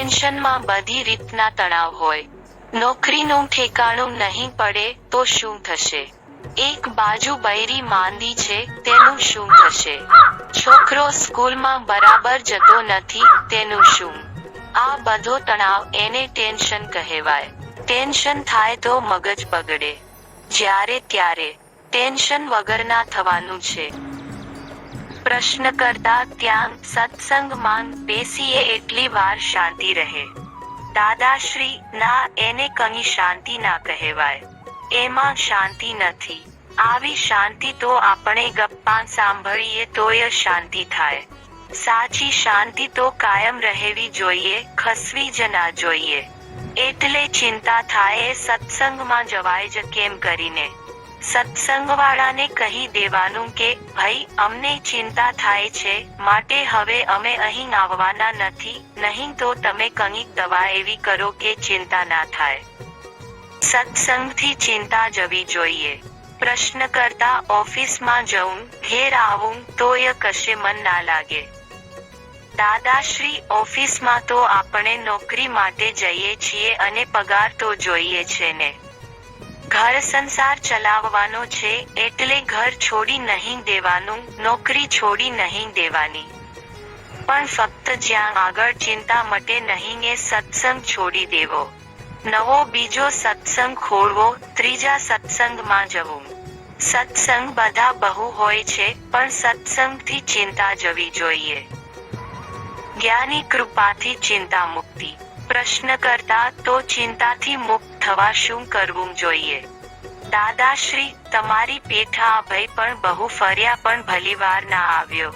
ટેન્શનમાં બધી રીતના તણાવ હોય. નોકરીનું ઠેકાણું નહીં પડે તો શું થશે? એક બાજુ બૈરી માંદી છે, તેનું શું થશે? છોકરો સ્કૂલમાં બરાબર જતો નથી, તેનું શું? આ બધો તણાવ એને ટેન્શન કહેવાય. ટેન્શન થાય તો મગજ બગડે. જ્યારે ત્યારે. ટેન્શન વગરના થવાનું છે. પ્રશ્ન કરતા ત્યાં સત્સંગમાં બેસીએ એટલી વાર શાંતિ રહે. દાદાશ્રી, ના, એને કની શાંતિ ના કહેવાય. એમાં શાંતિ નથી. આવી શાંતિ તો આપણે ગપ્પા સાંભળીએ તોય શાંતિ થાય. સાચી શાંતિ તો કાયમ રહેવી જોઈએ, ખસવી જ ના જોઈએ. એટલે ચિંતા થાય, સત્સંગમાં જવાય જ કેમ કરીને? સત્સંગવાળાને કહી દેવાનું કે, ભાઈ, અમને ચિંતા થાય છે, માટે હવે અમે અહીં આવવાના નથી, નહીં તો તમે કંઈક દવા એવી કરો કે ચિંતા ના થાય. સત્સંગથી ચિંતા જવી જોઈએ. પ્રશ્ન કરતા ઓફિસમાં જવું ઘેર આવું, તોય કશે મન ના લાગે. દાદાશ્રી ઓફિસમાં તો આપણે નોકરી માટે જઈએ છીએ અને પગાર તો જોઈએ છે ને. ઘર સંસાર ચલાવવાનો છે એટલે ઘર છોડી નહીં દેવાનું, નોકરી છોડી નહીં દેવાની. પણ ફક્ત જ્યાં આગળ ચિંતા મટે નહીં એ સત્સંગ છોડી દેવો. નવો બીજો સત્સંગ ખોળવો ત્રીજા સત્સંગમાં જવું. સત્સંગ બધા બહુ હોય છે, પણ સત્સંગથી ચિંતા જવી જોઈએ. જ્ઞાની કૃપાથી ચિંતા મુક્તિ. પ્રશ્ન કરતા તો ચિંતાથી મુક્ત થવા શું કરવું જોઈએ? દાદાશ્રી તમારી પેઠા અભય પણ બહુ ફર્યા પણ ભલીવાર ના આવ્યો.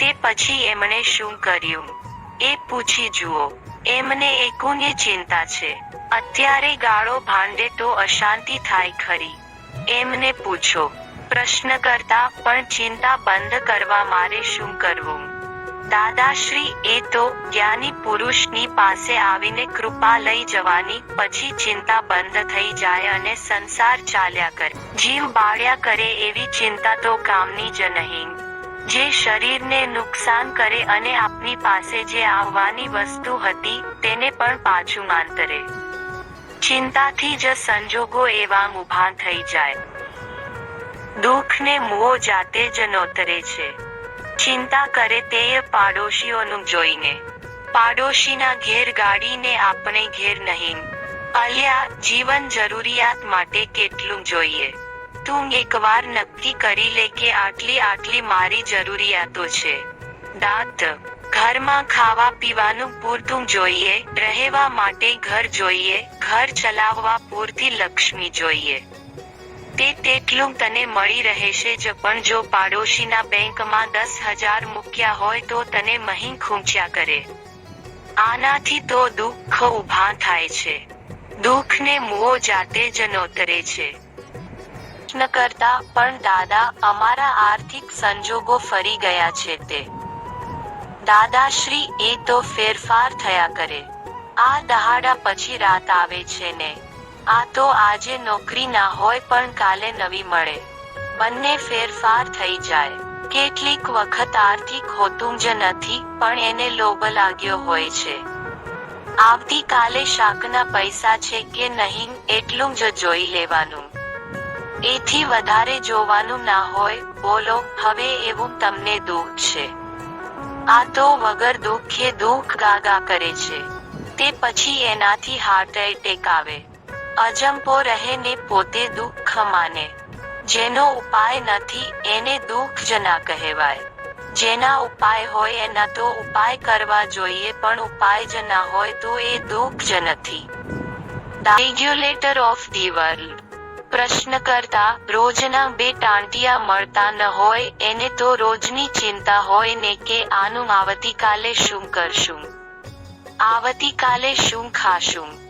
તે પછી એમણે શું કર્યું? એ પૂછી જુઓ. એમને એકોને ચિંતા છે. અત્યારે ગાળો ભાંડે તો અશાંતિ થાય ખરી. એમને પૂછો પ્રશ્ન કરતા પણ ચિંતા બંધ કરવા મારે શું કરવું? દાદાશ્રી એ તો જ્ઞાની પુરુષની પાસે આવીને કૃપા લઈ જવાની, પછી ચિંતા બંધ થઈ જાય અને સંસાર ચાલ્યા કરે. જીવ બાળ્યા કરે એવી ચિંતા તો કામની જ નહીં. જે શરીરને નુકસાન કરે અને આપની પાસે જે આવવાની વસ્તુ હતી, તેને પણ પાછું માંતરે. ચિંતાથી જ સંજોગો એવા ઊભા થઈ જાય. દુઃખને મુઓ જાતે જ નોતરે છે. ચિંતા કરે તે પાડોશીઓનું જોઈને. પાડોશીના ઘેર ગાડીને આપણે ઘેર નહીં. અલ્યા, જીવન જરૂરિયાત માટે કેટલું જોઈએ? તું એકવાર નક્કી કરી લે કે આટલી આટલી મારી જરૂરિયાતો છે. દાંત. ઘરમાં ખાવા પીવાનું પૂરતું જોઈએ, રહેવા માટે ઘર જોઈએ, ઘર ચલાવવા પૂરતી લક્ષ્મી જોઈએ. તે તેટલું તને મળી રહેશે જ, પણ જો પાડોશીના બેંકમાં દસ હજાર મૂક્યા હોય તો તને મહી ખૂંચ્યા કરે. આનાથી તો દુઃખ ઊભા થાય છે. દુઃખને મુઓ જાતે જ નોતરે છે. ન કરતા પણ દાદા અમારા આર્થિક સંજોગો ફરી ગયા છે તે. દાદાશ્રી એ તો ફેરફાર થયા કરે. આ દહાડા પછી રાત આવે છે ને. આ તો આજે નોકરી ના હોય પણ કાલે નવી મળે. બંને ફેરફાર થઈ જાય. કેટલીક વખત આર્થિક હોતું જ નથી, પણ એને લોભ લાગ્યો હોય છે. આવતીકાલે શાકના પૈસા છે કે નહીં, એટલું જ જોઈ લેવાનું. એથી વધારે જોવાનું ના હોય, બોલો, હવે એવું તમને દુઃખ છે. આ તો વગર દુઃખે દુઃખ ગાગા કરે છે. તે પછી એનાથી હાર્ટ એટેક આવે. અજંપો રહે ને પોતે દુઃખ માને. જેનો ઉપાય નથી, એને દુઃખ જ કહેવાય. જેના ઉપાય હોય, એના તો ઉપાય કરવા જોઈએ, પણ ઉપાય જ ના હોય, તો એ દુઃખ જ નથી. રેગ્યુલેટર ઓફ ધી વર્લ્ડ પ્રશ્ન કરતા રોજના બે ટાંટિયા મળતા ન હોય, એને તો રોજની ચિંતા હોય ને કે આનું આવતીકાલે શું કરશું? આવતીકાલે શું ખાશું?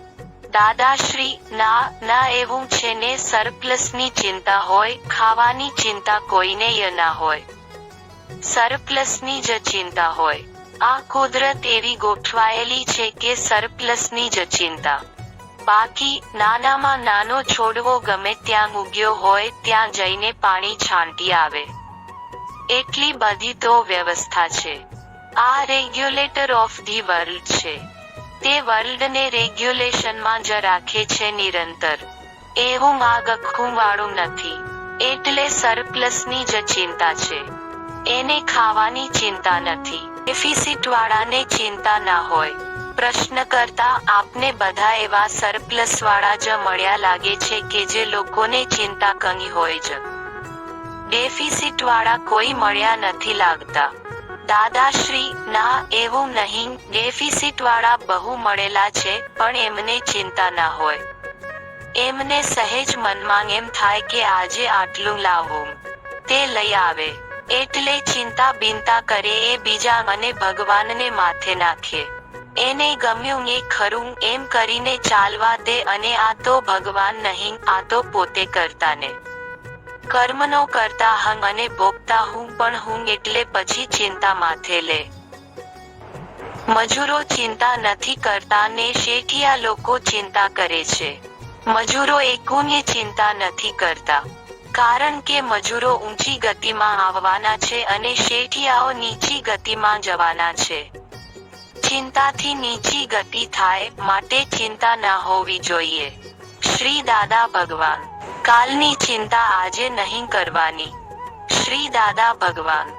દાદાશ્રી, ના ના એવું છે ને સરપ્લસની ચિંતા હોય, ખાવાની ચિંતા કોઈને ય ના હોય. સરપ્લસની જ ચિંતા હોય. આ કુદરત એવી ગોઠવાયેલી છે કે સરપ્લસની જ ચિંતા. બાકી, નાનામાં નાનો છોડવો ગમે ત્યાં ઉગ્યો હોય, ત્યાં જઈને પાણી છાંટી આવે. એટલી બધી તો વ્યવસ્થા છે. આ રેગ્યુલેટર ઓફ ધી વર્લ્ડ છે. તે વર્લ્ડને રેગ્યુલેશનમાં જ રાખે છે નિરંતર. એવું માગખું વાળું નથી. એટલે સરપ્લસની જ ચિંતા છે. એને ખાવાની ચિંતા નથી. ડેફિસિટ વાળાને ચિંતા ના હોય. પ્રશ્ન કરતા આપને બધા એવા સરપ્લસ વાળા જ મળ્યા લાગે છે કે જે લોકોને ચિંતા કંઈ હોય જ. ડેફિસિટ વાળા કોઈ મળ્યા નથી લાગતા. દાદાશ્રી ના એવું નહીં, ડેફિસિટ વાળા બહુ મળેલા છે, પણ એમને ચિંતા ના હોય. એમને સહેજ મનમાં એમ થાય કે આજે આટલું લાવું. તે લઈ આવે. એટલે ચિંતા બિનતા કરે એ બીજા અને ભગવાનને માથે નાખે. એને ગમ્યું એ ખરું, એમ કરીને ચાલવા દે અને આ તો ભગવાન નહીં, આ તો પોતે કરતા ને કર્મનો કરતા હંગ અને ભોગતા હું પણ હું એટલે પછી ચિંતા માથે લે. મજૂરો ચિંતા નથી કરતા ને શેઠિયા લોકો ચિંતા કરે છે. મજૂરો એકોને ચિંતા નથી કરતા. કારણ કે મજૂરો ઊંચી ગતિમાં આવવાના છે અને શેઠિયાઓ નીચી ગતિમાં જવાના છે. ચિંતાથી નીચી ગતિ થાય, માટે ચિંતા ના હોવી જોઈએ. શ્રી દાદા ભગવાન. કાલની ચિંતા આજે નહીં કરવાની. શ્રી દાદા ભગવાન.